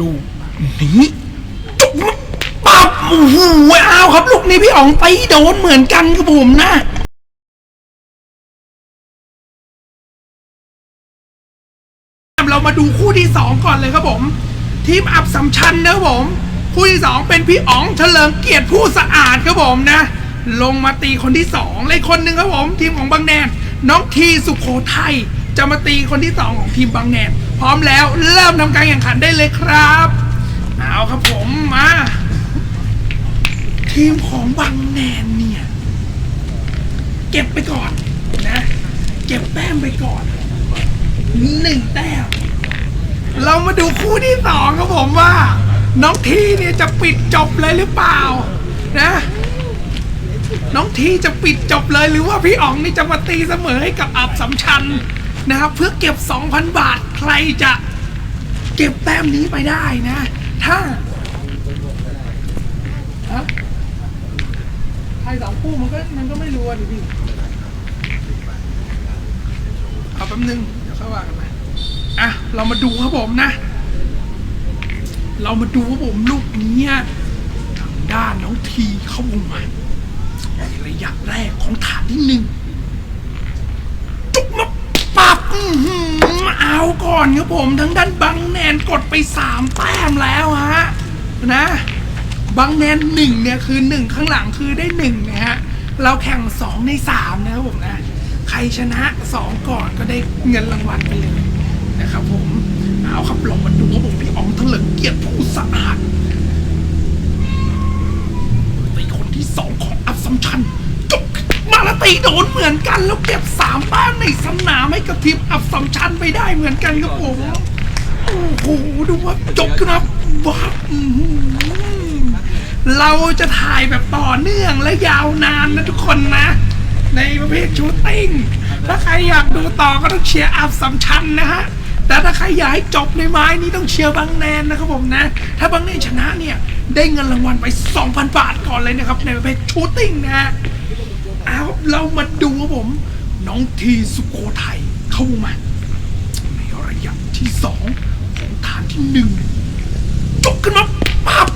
ลูกนี้จุ๊บปับโอ้โหอ้าวครับ ลูกนี้พี่อ๋องตีโดนเหมือนกันครับผมนะเรามาดูคู่ที่สองก่อนเลยครับผม ทีมอับสำชันนะครับผม คู่ที่สองเป็นพี่อ๋องเฉลิมเกียรติผู้สะอาดครับผมนะ ลงมาตีคนที่สองเลยคนหนึ่งครับผม ทีมของบางแนนน้องทีสุโขทัยจะมาตีคนที่สองของทีมบางแนน พร้อมแล้วเริ่มทำการแข่งขันได้เลยครับเอาครับผมมา ทีมของบางแนนเนี่ย เก็บไปก่อนนะ เก็บแต้มไปก่อนหนึ่งแต้มเรามาดูคู่ที่สองครับผมว่า น้องทีเนี่ยจะปิดจบเลยหรือเปล่า นะ น้องทีจะปิดจบเลยหรือว่าพี่อ๋องนี่จะมาตีเสมอให้กับอับสำชัน นะครับเพื่อเก็บ 2,000 บาทใครจะเก็บแต้มนี้ไปได้นะ ถ้าฮะใครสองคู่มันก็มันก็ไม่รู้อะดิพี่เอาแป๊บนึงเดี๋ยวค่อยว่ากันใหมอะเรามาดูครับผมนะ เรามาดูครับผมลูกนี้ทางด้านน้องทีเข้าวงมาในระยะแรกของฐานที่หนึ่งจุกมาปับอื้อหื เอาก่อนครับผมทั้งด้านบังแนนกดไปสามแต้มแล้วฮะนะบางแนนหนึ่งเนี่ยคือหนึ่งข้างหลังคือได้หนึ่งนะฮะเราแข่งสองในสามนะครับผมนะใครชนะสองก่อนก็ได้เงินรางวัลไปเลยนะครับผมเอาครับลองมาดูว่าผมพี่อ๋องเถลิงเกียรติผู้สะอาดตีคนที่สองของอัพซัมชัน จบมาลตีโดนเหมือนกันแล้วเก็บสามแต้มในสนามให้กับทีมอัพซัมชันไปได้เหมือนกันครับผมโอ้โหดูว่าจบครับว้าวอื้อหือเราจะถ่ายแบบต่อเนื่องและยาวนานนะทุกคนนะ ในประเภทชูตติ้งถ้าใครอยากดูต่อก็ต้องเชียร์อัพสำชันนะฮะแต่ถ้าใครอยากให้จบในไม้นี้ต้องเชียร์บางแนนนะครับผมนะ ถ้าบางแนนชนะเนี่ย ได้เงินรางวัลไป 2,000 บาทก่อนเลยนะครับ ในประเภทชูตติ้งนะฮะ เอาเรามาดูครับผม น้องทีสุโขทัยเข้ามาในระยะที่สองของฐานที่หนึ่งจบกันมาปั๊บ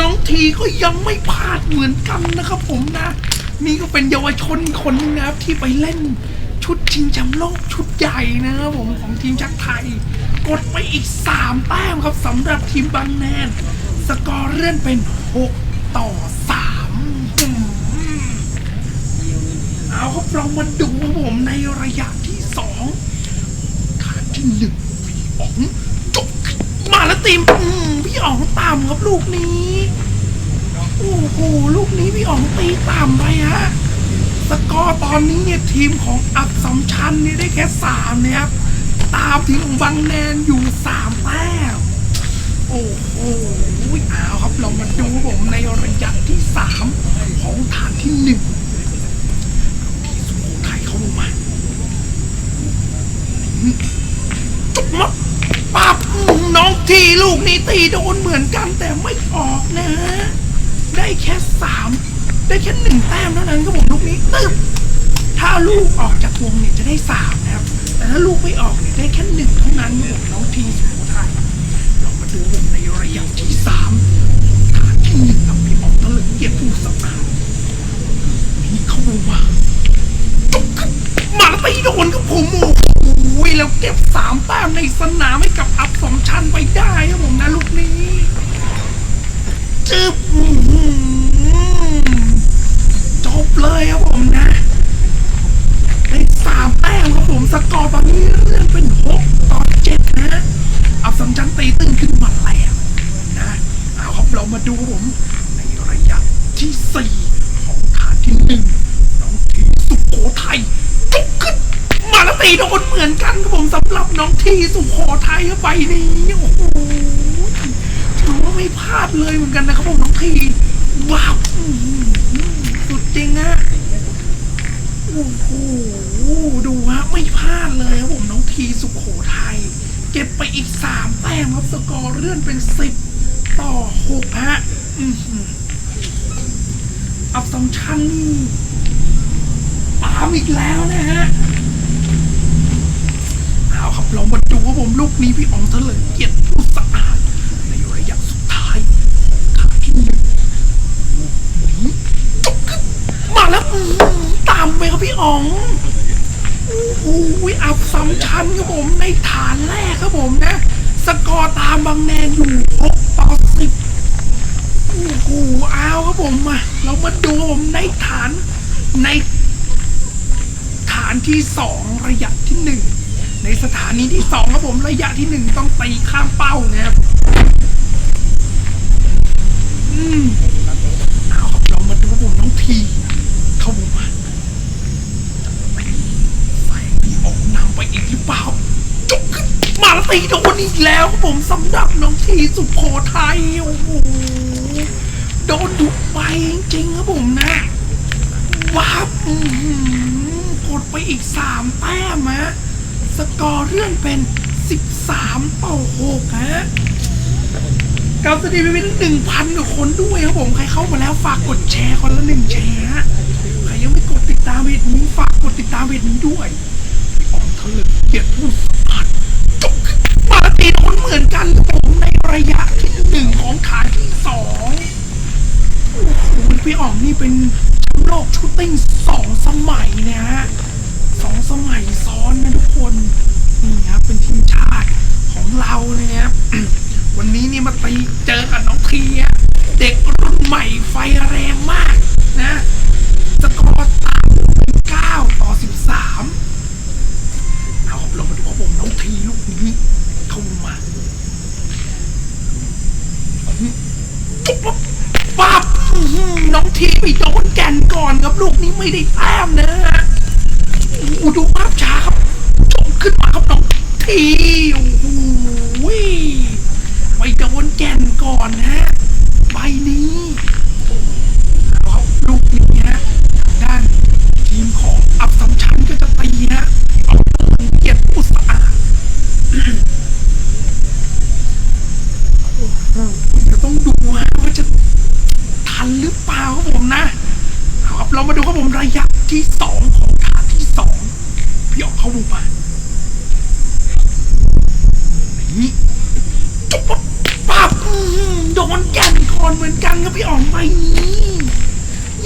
น้องทีก็ยังไม่พลาดเหมือนกันนะครับผมนะนี่ก็เป็นเยาวชนคนนึงนะครับที่ไปเล่นชุดชิงแชมป์โลกชุดใหญ่นะครับผมของทีมชักไทย กดไปอีกสามแต้มครับสำหรับทีมบางแนนสกอร์เลื่อนเป็นหกต่อสาม เอาครับเรามาดูผมในระยะที่สองฐานที่หนึ่งพี่อ๋องจบมาแล้วตีมอืมพี่อ๋องตามครับลูกนี้ โอ้โหลูกนี้พี่อ๋องตีต่ำไปฮะสกอร์ตอนนี้เนี่ยทีมของอับสำชันเนี่ยได้แค่สามเนี่ยครับตามทีมของบางแนนอยู่สามแต้มโอ้โหเอาครับเรามาดูผมในระยะที่สามของฐานที่หนึ่ง ที่สุโขทัยเขาลงมาจุกมาปับน้องที ลูกนี้ตีโดนเหมือนกันแต่ไม่ออกนะ ได้แค่สามได้แค่หนึ่งแต้มเท่านั้นครับผมลูกนี้ตึ๊บถ้าลูกออกจากวงเนี่ยจะได้สามนะครับ แต่ถ้าลูกไม่ออกเนี่ยได้แค่หนึ่งเท่านั้นครับผมน้องทีสุโขทัยเรามาดูผมในระยะที่สามฐานที่หนึ่งครับพี่ออกตะลึงเกียรติผู้สำอางนี่เข้ามามาตีโดนกับผมโอ้โห แล้วเก็บสามแต้มในสนามให้กับอัพสองชันไปได้ครับผมนะลูกนี้จึบ นี้โอ้โหถือว่าไม่พลาดเลยเหมือนกันนะครับผมน้องทีว้าวสุดจริงฮะโอ้โหดูฮะไม่พลาดเลยครับผมน้องทีสุโขทัยเก็บไปอีกสามแต้มครับสกอร์เลื่อนเป็นสิบต่อหกฮะอืออับสองชั้นนี่ตามอีกแล้วนะฮะาวครับเรามาดูว่าผมลูกนี้พี่อ๋องเฉลิมเกียรติผู้สะอาดในระยะสุดท้ายของทาที่หนึ่งจบขึ้นมาแล้วตามไปครับพี่อ๋องโอ้โหอับซ้ำชั้นครับผมในฐานแรกครับผมนะ สกอร์ตามบางแนงอยู่6ต่อ10โอ้โหเอาครับผมมาเรามาดูผมในฐานในฐานที่สองระยะที่หนึ่ง ในสถานีที่สองครับผมระยะที่หนึ่งต้องตีข้ามเป้านะครับอืมเอาครับเรามาดูผมน้องทีเข้าผมมาใส่ที่ออกนำไปอีกหรือเปล่าจกขึ้นมาแล้วตีโดนอีกแล้วครับผมสำหรับน้องทีสุโขทัยโอ้โหโดนดุไปจริงๆครับผมนะว้าบกดไปอีกสามแต้มฮะ สกอร์เรื่องเป็น 13 ต่อ 6 ฮะกาวสตรีมีหนึ่งพันกว่าคนด้วยครับผม ใครเข้ามาแล้วฝากกดแชร์คนละหนึ่งแชร์ฮะใครยังไม่กดติดตามเพจนี้ฝากกดติดตามเพจนี้ด้วยออกทะลึกเกียรติผู้สะอาดจบมาตีโดนเหมือนกันครับผมในระยะที่หนึ่งของฐานที่สองโอ้โหพี่อ๋องนี่เป็นแชมป์โลกชูตติ้งสองสมัยนะฮะ สองสมัยซ้อนนะทุกคนนี่ครับเป็นทีมชาติของเราเลยครับวันนี้นี่มาตีเจอกับน้องทีอะเด็กรุ่นใหม่ไฟแรงมากนะสกอร์ต่าง9ต่อ13เอาครับเรามาดูของผมน้องทีลูกนี้เข้ามาปั๊บน้องทีไปโดนแก่นก่อนครับลูกนี้ไม่ได้แต้มนะฮะ โอ้ดูภาพช้าครับจมขึ้นมาครับน้องทีโอ้โหไปโดนแก่นก่อนนะฮะใบนี้เอาครับลูกนี้ฮะด้านทีมของอับสัมชันก็จะตีฮะเอาเกียรติผู้สะอาดเดี๋ยวต้องดูฮะว่าจะทันหรือเปล่าครับผมนะเอาครับเรามาดูครับผมระยะที่สองามุมมานี่จบปั๊บโดนแก่นคอนเหมือนกันครับพี่ออกไปนี้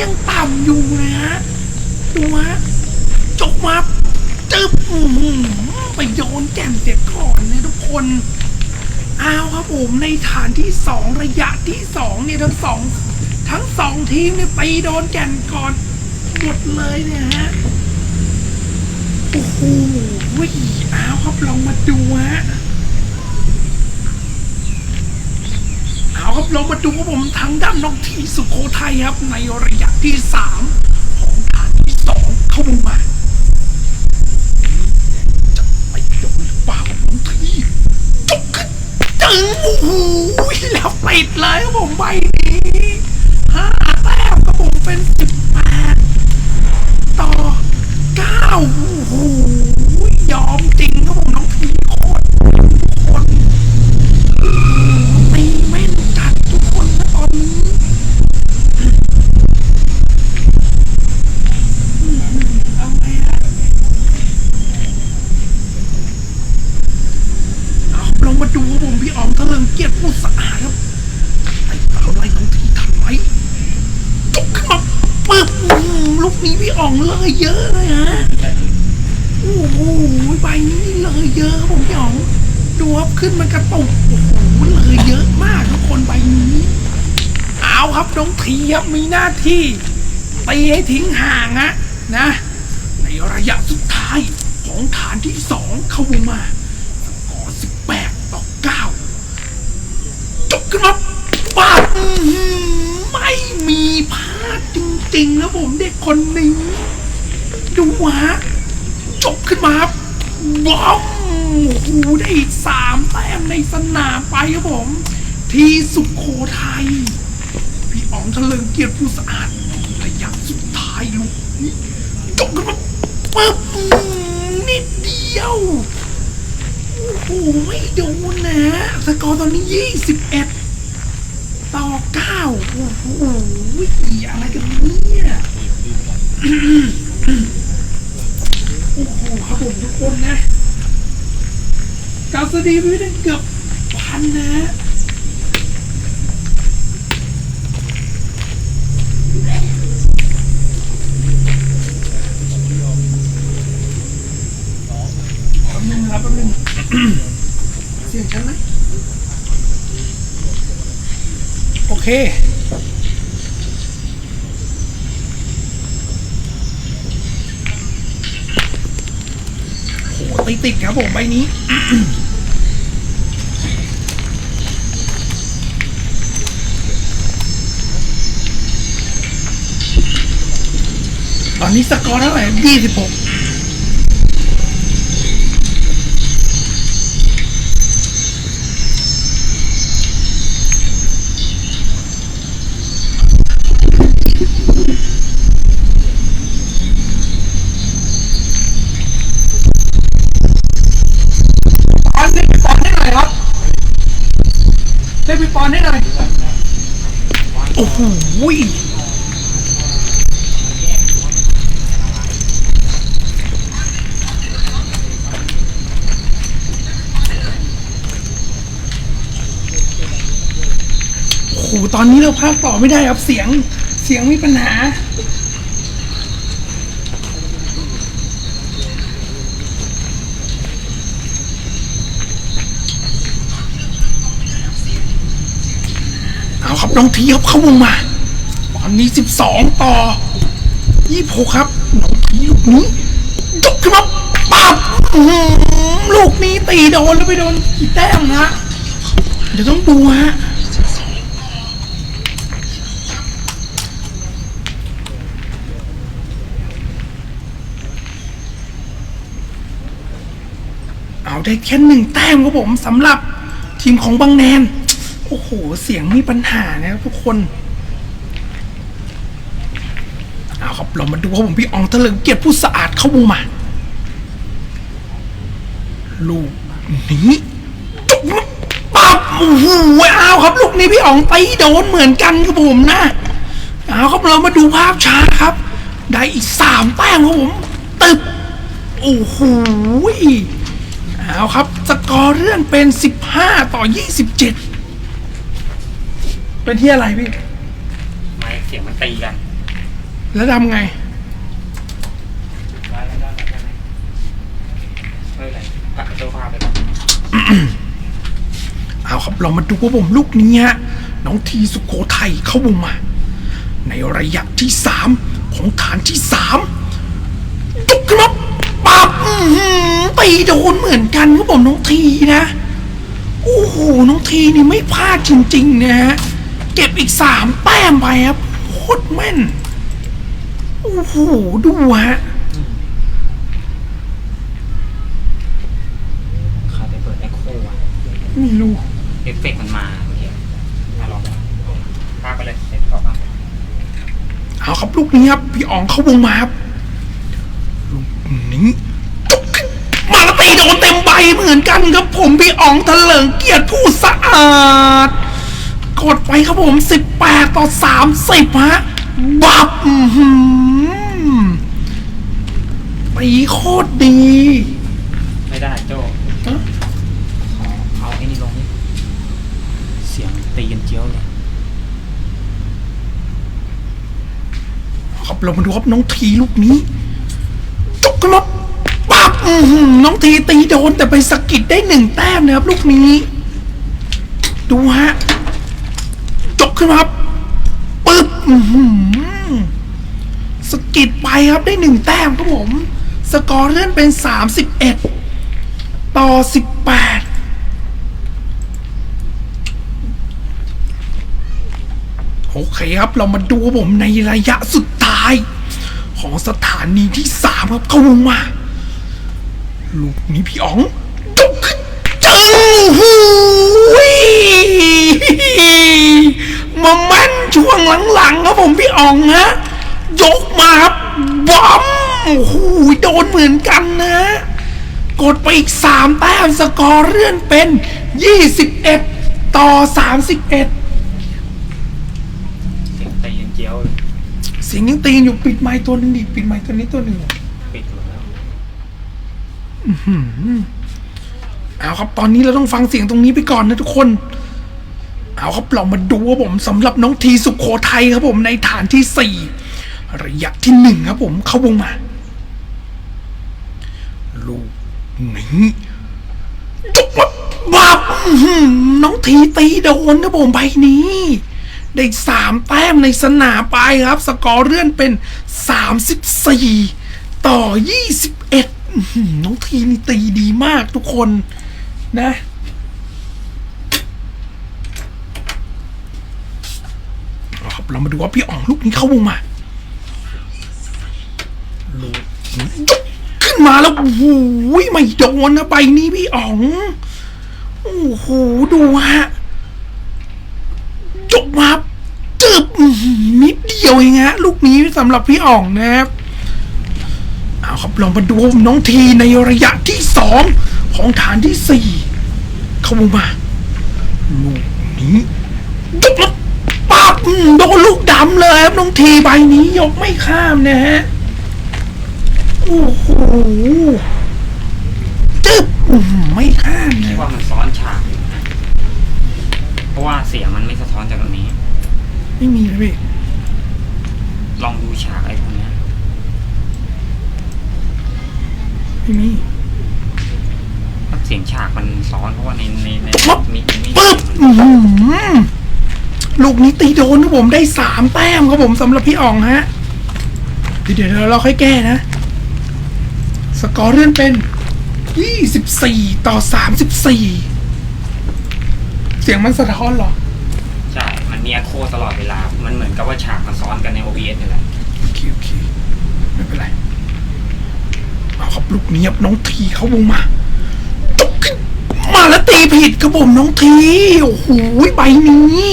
ยังต่ำอยู่นะฮะดูฮะจบมาจึ๊บอื้อหือไปโดนแก่นเสียก่อนนะทุกคนเอาครับผมในฐานที่สองระยะที่สองเนี่ยทั้งสองทั้งสองทีมเนี่ยตีโดนแก่นก่อนหมดเลยเนี่ยฮะ โอ้โหเอาครับลองมาดูฮะเอาครับลองมาดูครับผมทางด้านน้องที่สุโขทัยครับ ในระยะที่สามของฐานที่สองเข้ามาจะไปโดนหรือเปล่าครับน้องทีจุกขึ้นจึงโอ้โหแล้วติดเลยครับผมใบนี้ห้าแต้มครับผมเป็นสิบแปดต่อเก้า ยอมจริงครับผมน้องทีโคตรทุกคนตีแม่นจัดทุกคนนะตอนนี้เอาไงฮะเอาลองมาดูครับผมพี่อ๋องทะลึงเกียรติผู้สะอาดครับไอ้ตาไล่น้องทีทันไหมจกขึ้นมาปึ๊บลูกนี้พี่อ๋องเลยเยอะเลยฮะ โอ้โหใบนี้เลยเยอะผมพี่อ๋องดูครับขึ้นมันกระตุกโอ้โหเลยเยอะมากทุกคนใบนี้ เอาครับน้องทีครับมีหน้าที่ตีให้ทิ้งห่างฮะนะ ในระยะสุดท้ายของฐานที่สองเข้ามาสกอร์18ต่อ9จบขึ้นมาป้าบไม่มีพลาดจริงๆแล้วผมเด็กคนนี้ดูฮะ จบขึ้นมาว้าวโอ้โหได้อีกสามแต้มในสนามไปครับผม ที่สุขโขทัยพี่อ๋องทะลึงเกียรติผู้สะอาดระยะสุดท้ายลูกนี้จบขึ้นมาปึ๊บนิดเดียว โอ้โหไม่โดนนะสกอร์ตอนนี้21ต่อ9โอ้โหอะไรกันเนี่ย อ้โหครับผมทุกคนนะกาวสดีไม่ได้เกือบพันนะทำยังไงใช่ไหมโอเค ติดครับผมใบนี้ ตอนนี้สกอร์เท่าไหร่ยี่สิบหก โอ้โหโอ้โหตอนนี้เราพากต่อไม่ได้ครับเสียงเสียงมีปัญหา เอาครับ น้องทีครับเข้าวงมา ตอนนี้สิบสองต่อยี่หกครับ น้องทีลูกนี้ยกขึ้นมาปั๊บลูกนี้ตีโดนแล้วไปโดนกี่แต้มนะเดี๋ยวต้องดูฮะเอาได้แค่หนึ่งแต้มครับผมสำหรับทีมของบางแนน โอ้โห เสียงมีปัญหานะครับทุกคน เอาครับเรามาดูครับผมพี่อองเลิงเกียรติผู้สะอาดเข้าวงมา ลูกนี้จุกปั๊บโอ้โหเอาครับ ลูกนี้พี่อ๋องตีโดนเหมือนกันครับผมนะ เอาครับเรามาดูภาพช้าครับ ได้อีกสามแต้มครับผม ตึบ โอ้โหเอาครับ สกอร์เลื่อนเป็น 15 ต่อ 27 เป็นที่อะไรพี่ ไม่เสียงมันตีกันแล้วทำไง ได้ได้ได้ได้เฮ้ยอะไรตัดโซฟาไปก่อนเอาครับเรามาดูว่าผมลูกนี้ฮะน้องทีสุโขทัยเข้าวงมา ในระยะที่สามของฐานที่สามจุกขึ้นมาปั๊บอื้อหือตีโดนเหมือนกันครับผมน้องทีนะ โอ้โห น้องทีนี่ไม่พลาดจริง ๆ นะฮะ เก็บอีกสามแต้มไปครับโคตรแม่น โอ้โห ดูฮะใครไปเปิดแอคโคอะไม่รู้เอฟเฟกต์มันมาเมื่อกี้มาลองพากไปเลยเสร็จต่อมาเอาครับลูกนี้ครับ พี่อ๋องเข้าวงมาครับลูกนี้จุกขึ้นมาแล้วตีโดนเต็มใบเหมือนกันครับผมพี่อ๋องเถลิงเกียรติผู้สะอาด กดไปครับผม 18 ต่อ 30 ฮะ บับอื้อหือตีโคตรดี ไม่ได้โจฮะขอเอาไอ้นี่ลงนี่เสียงตีกันเจียวเลยครับเรามาดูครับน้องทีลูกนี้จกกันมาปั๊บอื้อหือน้องทีตีโดนแต่ไปสะกิดได้หนึ่งแต้มนะครับลูกนี้ ดูฮะจก ขึ้นมาครับปึ๊บสกิดไปครับได้หนึ่งแต้มครับผม สกอร์เลื่อนเป็นสามสิบเอ็ดต่อสิบแปดโอเคครับเรามาดูครับผมในระยะสุดท้าย ของสถานีที่สามครับเข้าวงมา ลูกนี้พี่อ๋อง มาแม่นช่วงหลังๆครับผมพี่อ๋องฮะยกมาครับบอมโอ้โหโดนเหมือนกันนะ กดไปอีกสามแต้มสกอร์เลื่อนเป็น 21 ต่อ 31เสียงตีกันเจียวเลยเสียงยังตีนอยู่ปิดไม้ตัวหนึงดิปิดไม้ตัวนี้ตัวหนึ่งปิดหมดแล้วเอาครับตอนนี้เราต้องฟังเสียงตรงนี้ไปก่อนนะทุกคน เอาครับเรามาดูครับผมสำหรับน้องทีสุขโขทัยครับผมในฐานที่สี่ระยะที่หนึ่งครับผมเข้าวงมา ลูกนี้ยกบ้าบน้องทีตีโดนครับผมใบนี้ ได้สามแต้มในสนามไปครับ สกอร์เลื่อนเป็นสามสิบสี่ต่อยี่สิบเอ็ดน้องทีนี่ตีดีมากทุกคนนะ เรามาดูว่าพี่อ๋องลูกนี้เข้าวงมาลูกยกขึ้นมาแล้วโอ้โหไม่โดนนะใบนี้พี่อ๋องโอ้โหดูฮะจบมาจึบอื้อหือนิดเดียวเองฮะลูกนี้สำหรับพี่อ่องนะครับเอาครับลองมาดูน้องทีในระยะที่สองของฐานที่สี่เข้ามาลูกนี้ โดนลูกดำเลยครับน้องทีใบนี้ยกไม่ข้ามนะฮะโอ้โหจึบอื้อหือไม่ข้ามนะว่ามันซ้อนฉากอยู่เพราะว่าเสียงมันไม่สะท้อนจากตรงนี้ ไม่มีเลยพี่ลองดูฉากไอ้พวกเนี้ยไม่มีเสียงฉากมันซ้อนเพราะว่าในในในปั๊บมีมีปึ๊บอื้อหือ ลูกนี้ตีโดนครับผมได้สามแต้มครับผมสำหรับพี่อ่องฮะ เดี๋ยวเดี๋ยวเราค่อยแก้นะ สกอร์เลื่อนเป็นยี่สิบสี่ต่อสามสิบสี่เสียงมันสะท้อนเหรอ ใช่ มันมีโคตลอดเวลา มันเหมือนกับว่าฉากมันซ้อนกันใน OBS นี่แหละโอเคโอเคไม่เป็นไร เอาครับลูกนี้ครับน้องทีเขาวงมาจกขึ้นมาแล้วตีผิดครับผมน้องที โอ้โหใบนี้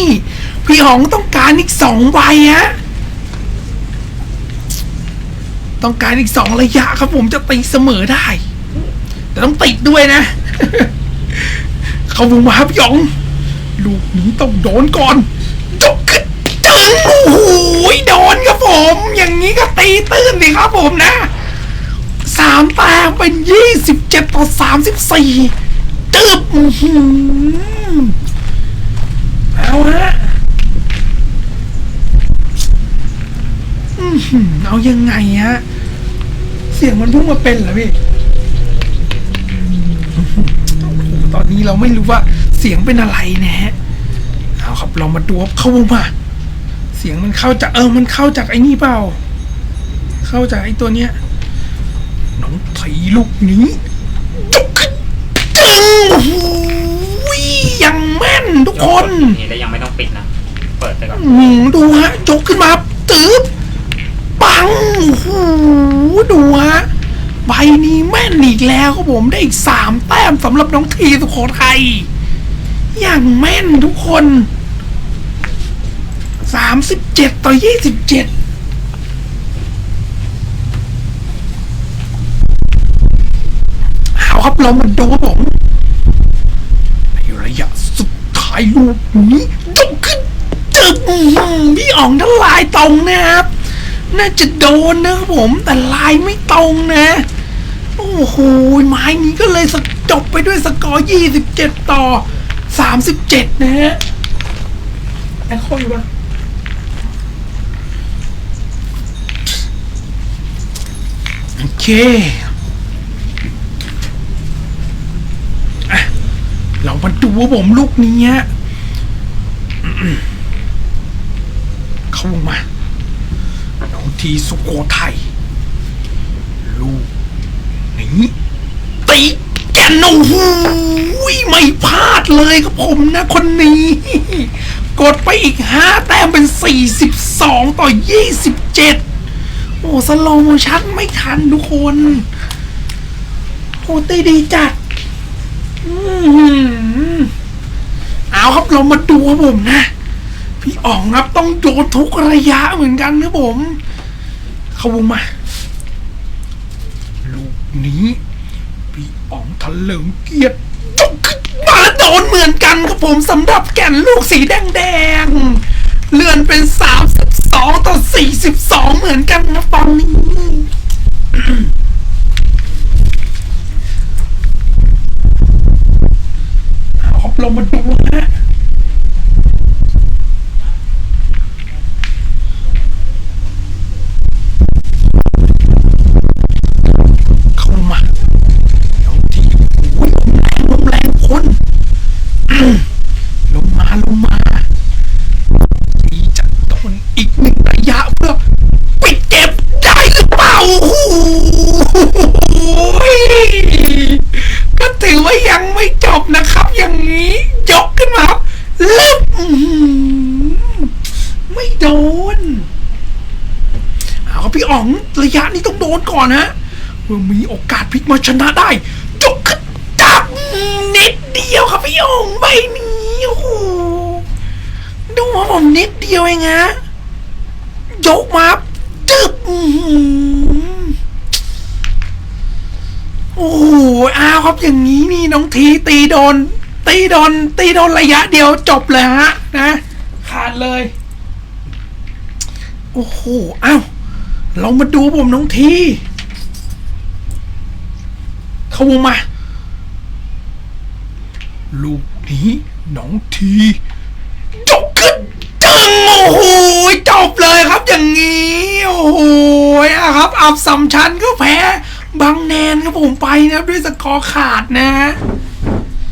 พี่หองต้องการอีกสองใบฮะต้องการอีกสองระยะครับผมจะตีเสมอได้ แต่ต้องติดด้วยนะ เขาวงมาครับหยอง ลูกนี้ต้องโดนก่อนจกขึ้นจึงโอ้โหโดนครับผม อย่างนี้ก็ตีตื้นสิครับผมนะสามแต้มเป็นยี่สิบเจ็ดต่อสามสิบสี่ตึบอื้อหือเอาฮะอื้อหือ เอายังไงฮะ เสียงมันเพิ่งมาเป็นเหรอพี่ ตอนนี้เราไม่รู้ว่าเสียงเป็นอะไรนะฮะ เอาครับเรามาดูว่าเข้ามา เสียงมันเข้าจากเออ มันเข้าจากไอ้นี่เปล่า เข้าจากไอ้ตัวเนี้ย น้องไถลูกนี้ยกขึ้นจึงโอ้โหยังแม่นทุกคน นี่แล้วยังไม่ต้องปิดนะ เปิดไปก่อน อืมดูฮะยกขึ้นมาตืบ ปังโอ้โหดูฮะใบนี้แม่นอีกแล้วครับผมได้อีกสามแต้มสำหรับน้องทีสุโขทัยอย่างแม่นทุกคนสามสิบเจ็ดต่อยี่สิบเจ็ดเอาครับเรามาดูครับผมในระยะสุดท้ายลูกนี้ยกขึ้นจึบพี่อ๋องนั้นลายตรงนะครับ น่าจะโดนนะครับผมแต่ลายไม่ตรงนะ โอ้โหไม้นี้ก็เลยจบไปด้วยสกอร์27 ต่อ 37 นะฮะแอคโคอยู่ปะโอเคอเรามาดูว่าผมลูกนี้เข้ามา ทีสุโขทัยลูกนี้ตีแกนโอ้โหไม่พลาดเลยครับผมนะคนนี้ กดไปอีกห้าแต้มเป็น 42 ต่อ 27 โอ้สโลโมชั่นไม่ทันทุกคนโอ้ตีดีจัดอื้อหือเอาครับเรามาดูครับผมนะ พี่อ๋องครับต้องโดนทุกระยะเหมือนกันครับผม เข้าวงมา ลูกนี้พี่อ๋องทะเลิงเกียรติยกขึ้นมาแล้วโดนเหมือนกันครับผมสำหรับแก่นลูกสีแดงๆ เลื่อนเป็น 32 ต่อ 42 เหมือนกันครับตอนนี้เอาครับเรามาดูนะ มาชนะได้ยกขึ้นจับนิดเดียวครับพี่องใบนี้โอ้โหดูว่าผมนิดเดียวเองฮะยกมาจึบโอ้โหอ้าวครับอย่างนี้นี่น้องทีตีโดน ตีโดน ตีโดนระยะเดียวจบเลยฮะนะ ขาดเลย โอ้โหอ้าวเรามาดูผมน้องที เข้ามา ลูกนี้น้องทีจบขึ้นจังโอ้โหจบเลยครับอย่างนี้ โอ้โหอะครับอับสัมชันก็แพ้บางแนนครับผมไปนะครับด้วยสกอร์ขาดนะ